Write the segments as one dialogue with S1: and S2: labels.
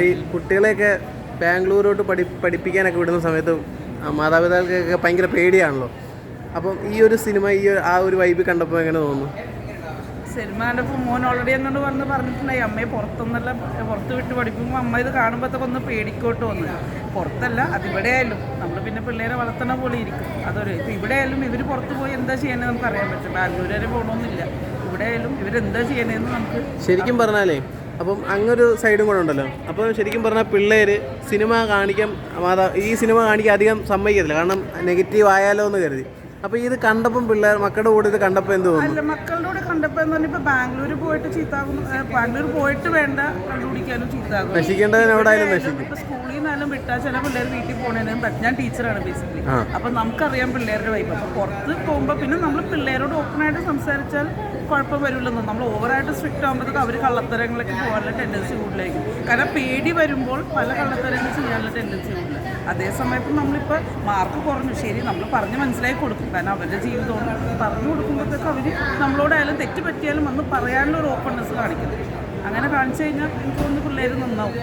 S1: ഈ കുട്ടികളെയൊക്കെ ബാംഗ്ലൂരോട്ട് പഠി പഠിപ്പിക്കാനൊക്കെ വിടുന്ന സമയത്ത് മാതാപിതാക്കൾക്കൊക്കെ ഭയങ്കര പേടിയാണല്ലോ. അപ്പം ഈ ഒരു സിനിമ ഈ ഒരു- ആ ഒരു വൈബ് കണ്ടപ്പോൾ എങ്ങനെ തോന്നുന്നു?
S2: സിനിമ കണ്ടപ്പോൾ മോൻ ഓൾറെഡി എന്നോട് വന്ന് പറഞ്ഞിട്ടുണ്ടായി അമ്മയെ പുറത്തൊന്നല്ല പുറത്ത് വിട്ട് പഠിക്കുമ്പോൾ അമ്മ ഇത് കാണുമ്പോഴത്തേക്ക് ഒന്ന് പേടിക്കോട്ട് വന്ന്. പുറത്തല്ല അതിവിടെ ആയാലും നമ്മൾ പിന്നെ പിള്ളേരെ വളർത്തണ പോലെ ഇരിക്കും. അതൊരു ഇപ്പം ഇവിടെ ആയാലും ഇവർ പുറത്ത് പോയി എന്താ ചെയ്യണമെന്ന് നമുക്ക് അറിയാൻ പറ്റും ബാംഗ്ലൂർ വരെ പോകണമെന്നില്ല ഇവിടെ ആയാലും ഇവരെന്താ ചെയ്യണമെന്ന് നമുക്ക്
S1: ശരിക്കും പറഞ്ഞാലേ അപ്പം അങ്ങൊരു സൈഡും കൂടെ ഉണ്ടല്ലോ. അപ്പോൾ ശരിക്കും പറഞ്ഞാൽ പിള്ളേർ സിനിമ കാണിക്കാൻ മാതാ ഈ സിനിമ കാണിക്കാൻ അധികം സമ്മതിക്കത്തില്ല. കാരണം നെഗറ്റീവ് ആയാലോ എന്ന് കരുതി. അപ്പോൾ ഇത് കണ്ടപ്പം പിള്ളേർ മക്കളുടെ കൂടെ ഇത് കണ്ടപ്പോൾ എന്ത് തോന്നുന്നു?
S2: അല്ല മക്കളുടെ കൂടെ കണ്ടപ്പോൾ എന്ന് പറഞ്ഞാൽ ഇപ്പോൾ ബാംഗ്ലൂർ പോയിട്ട് ചീത്താകും ബാംഗ്ലൂർ പോയിട്ട് വേണ്ട കണ്ടുപിടിക്കാനും ചീത്താകും
S1: നശിക്കേണ്ടതിന് എവിടെയായാലും നശിക്കും.
S2: ഇപ്പൊ സ്കൂളിൽ നിന്നാലും വിട്ടാൽ ചില പിള്ളേർ വീട്ടിൽ പോകണേനും പറ്റും. ഞാൻ ടീച്ചറാണ് ബേസിക്കലി. അപ്പൊ നമുക്കറിയാം പിള്ളേരുടെ വൈബ് അപ്പൊ പുറത്ത് പോകുമ്പോൾ പിന്നെ നമ്മൾ പിള്ളേരോട് ഓപ്പൺ ആയിട്ട് സംസാരിച്ചാൽ കുഴപ്പം വരില്ലെന്ന് നമ്മൾ ഓവറായിട്ട് സ്ട്രിക്റ്റ് ആകുമ്പോഴത്തേക്ക് അവർ കള്ളത്തരങ്ങളൊക്കെ പോകാനുള്ള ടെൻഡൻസി കൂടുതലായിരിക്കും. കാരണം പേടി വരുമ്പോൾ പല കള്ളത്തരങ്ങൾ ചെയ്യാനുള്ള ടെൻഡൻസി കൂടുതൽ അതേസമയത്ത് നമ്മളിപ്പോൾ മാർക്ക് കുറഞ്ഞു. ശരി നമ്മൾ പറഞ്ഞ് മനസ്സിലാക്കി കൊടുക്കും. കാരണം അവരുടെ ജീവിതമാണ് പറഞ്ഞു കൊടുക്കുമ്പോഴത്തേക്ക് അവർ നമ്മളോടായാലും തെറ്റ് പറ്റിയാലും വന്ന് പറയാനുള്ള ഒരു ഓപ്പൺനെസ് കാണിക്കുന്നത് അങ്ങനെ കാണിച്ചു കഴിഞ്ഞാൽ എനിക്ക് തോന്നുന്നു പിള്ളേർ നന്നാവും.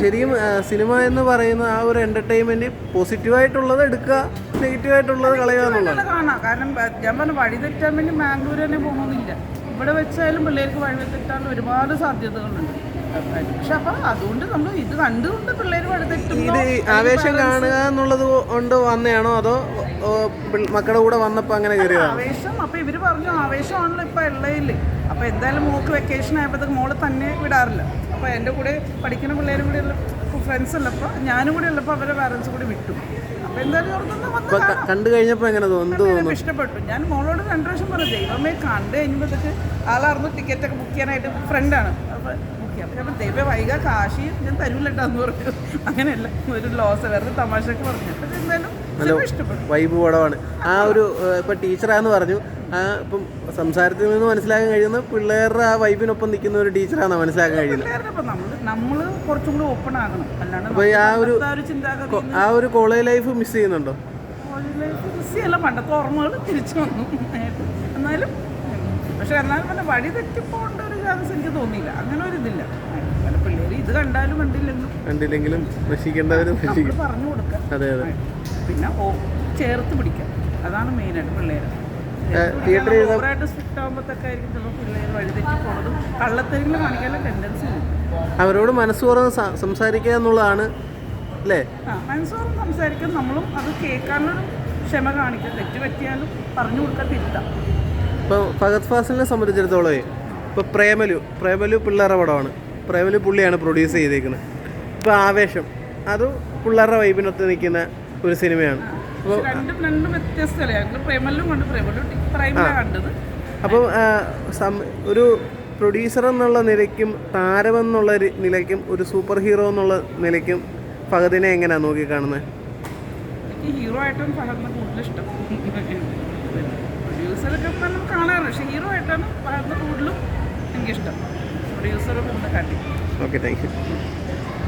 S1: ശരിക്കും സിനിമ എന്ന് പറയുന്ന ആ ഒരു എന്റർടൈൻമെന്റ് പോസിറ്റീവായിട്ടുള്ളത് എടുക്കുക നെഗറ്റീവായിട്ടുള്ളത് കളയുക
S2: കാണാം. കാരണം ഞാൻ പറഞ്ഞു വഴി തെറ്റാൻ വേണ്ടി മാംഗ്ലൂർ തന്നെ പോകണമെന്നില്ല ഇവിടെ വെച്ചാലും പിള്ളേർക്ക് വഴി തെറ്റാൻ ഒരുപാട് സാധ്യതകളുണ്ട്. പക്ഷെ അപ്പൊ അതുകൊണ്ട് നമ്മൾ ഇത് കണ്ടുകൊണ്ട് പിള്ളേർ വഴി തെറ്റും
S1: ഇത് ആവേശം കാണുക എന്നുള്ളത് കൊണ്ട് വന്നെയാണോ അതോ മക്കളുടെ കൂടെ വന്നപ്പോൾ അങ്ങനെ കയറിയതാണോ
S2: ആവേശം. അപ്പൊ ഇവർ പറഞ്ഞു ആവേശമാണല്ലോ ഇപ്പൊ ഉള്ളതിൽ അപ്പൊ എന്തായാലും മോക്ക് വെക്കേഷൻ ആയപ്പോഴത്തേക്ക് മോൾ തന്നെ വിടാറില്ല. അപ്പൊ എന്റെ കൂടെ പഠിക്കുന്ന പിള്ളേരും കൂടെ ഉള്ള ഫ്രണ്ട്സ് ഉള്ളപ്പോൾ ഞാനും കൂടെ ഉള്ളപ്പോൾ അവരെ പാരൻസ് കൂടി വിട്ടു. അപ്പൊ എന്തായാലും വന്ന്
S1: കണ്ടു കഴിഞ്ഞപ്പോൾ എങ്ങനെ തോന്നുന്നു? എന്ത് തോന്നുന്നു
S2: ഇഷ്ടപ്പെട്ടു. ഞാൻ മോളോട് രണ്ട് പ്രാവശ്യം പറഞ്ഞു ദൈവമേ കണ്ടു കഴിഞ്ഞപ്പോഴത്തേക്ക് ആളായിരുന്നു ടിക്കറ്റ് ഒക്കെ ബുക്ക് ചെയ്യാനായിട്ട് ഫ്രണ്ടാണ് അപ്പോൾ ബുക്ക് ചെയ്യാം. അപ്പം ദൈവം വൈകാ കാശി ഞാൻ തരൂലട്ടാന്ന് പറഞ്ഞു. അങ്ങനെയല്ല ഒരു ലോസ് വെറുതെ തമാശക്ക് പറഞ്ഞു. എന്തായാലും ഇഷ്ടപ്പെട്ടു
S1: വൈബ് പടമാണ് ആ ഒരു ഇപ്പം ടീച്ചറാന്ന് പറഞ്ഞു. ആ ഇപ്പം സംസാരത്തിൽ നിന്ന് മനസ്സിലാക്കാൻ കഴിയുന്ന പിള്ളേരുടെ ആ വൈബിനൊപ്പം നിൽക്കുന്ന ഒരു ടീച്ചറാണ് മനസ്സിലാക്കാൻ കഴിയുന്നത്. അപ്പോൾ ആ ഒരു
S2: ആ ഒരു
S1: കോളേജ് ലൈഫ് മിസ് ചെയ്യുന്നുണ്ടോ?
S2: പണ്ടത്തെ ഓർമ്മകൾ തിരിച്ചു വന്നു. എന്നാലും പക്ഷെ എന്നാലും പിന്നെ വഴി തെറ്റിപ്പോണ്ട ഒരു ചാൻസ് എനിക്ക് തോന്നിയില്ല. അങ്ങനെ ഒരു ഇതില്ല. പിള്ളേർ ഇത് കണ്ടാലും കണ്ടില്ലെങ്കിലും.
S1: കണ്ടില്ലെങ്കിലും
S2: പറഞ്ഞു കൊടുക്കാം
S1: അതെ അതെ.
S2: പിന്നെ ഓ ചേർത്ത് പിടിക്കാം. അതാണ് മെയിനായിട്ട് പിള്ളേർ ഓവറായിട്ട് സ്ട്രിക്റ്റ് ആകുമ്പോഴത്തേക്ക് ആയിരിക്കും ചിലപ്പോൾ പിള്ളേർ വഴിതെറ്റി പോകുന്നതും. കള്ളത്തെങ്കിലും കാണിക്കാനുള്ള ടെൻഡൻസി
S1: അവരോട് മനസ്സ് തുറന്ന് സ- സംസാരിക്കുക എന്നുള്ളതാണ് അല്ലേ?
S2: ആ മനസ്സോറും സംസാരിക്കാൻ നമ്മളും അത് കേൾക്കാനുള്ളൊരു ക്ഷമ കാണിക്കുക തെറ്റ് പറ്റിയാലും പറഞ്ഞു കൊടുക്കാൻ തിരുത്താം.
S1: ഇപ്പോൾ ഫഹദ് ഫാസിലിനെ സംബന്ധിച്ചിടത്തോളം ഇപ്പോൾ പ്രേമലു പ്രേമലു പിള്ളേരുടെ പടമാണ്. പ്രേമലു പുള്ളിയാണ് പ്രൊഡ്യൂസ് ചെയ്തേക്കുന്നത്. ഇപ്പോൾ ആവേശം അത് പിള്ളേരുടെ വൈബിനൊത്ത് നിൽക്കുന്ന ഒരു സിനിമയാണ്. അപ്പോൾ
S2: രണ്ടും രണ്ടും വ്യത്യസ്തമല്ലേ? ഞങ്ങൾ പ്രേമല്ലും കണ്ട്. പ്രേമല്ലും പ്രൈമിലാണ് കണ്ടത്.
S1: അപ്പം ഒരു പ്രൊഡ്യൂസർ എന്നുള്ള നിലയ്ക്കും താരമെന്നുള്ള നിലയ്ക്കും ഒരു സൂപ്പർ ഹീറോ എന്നുള്ള നിലയ്ക്കും ഫഹദിനെ എങ്ങനെയാണ് നോക്കിക്കാണുന്നത്
S2: എനിക്ക് ഹീറോ ആയിട്ടാണ് ഫഹദിനെ കൂടുതൽ ഇഷ്ടം. പ്രൊഡ്യൂസറൊക്കെ ഇപ്പം നമ്മൾ കാണാറുണ്ട്. പക്ഷേ ഹീറോ ആയിട്ടാണ് ഫഹദിനെ കൂടുതലും എനിക്കിഷ്ടം പ്രൊഡ്യൂസറെ കൂടുതൽ
S1: ഓക്കെ താങ്ക് യു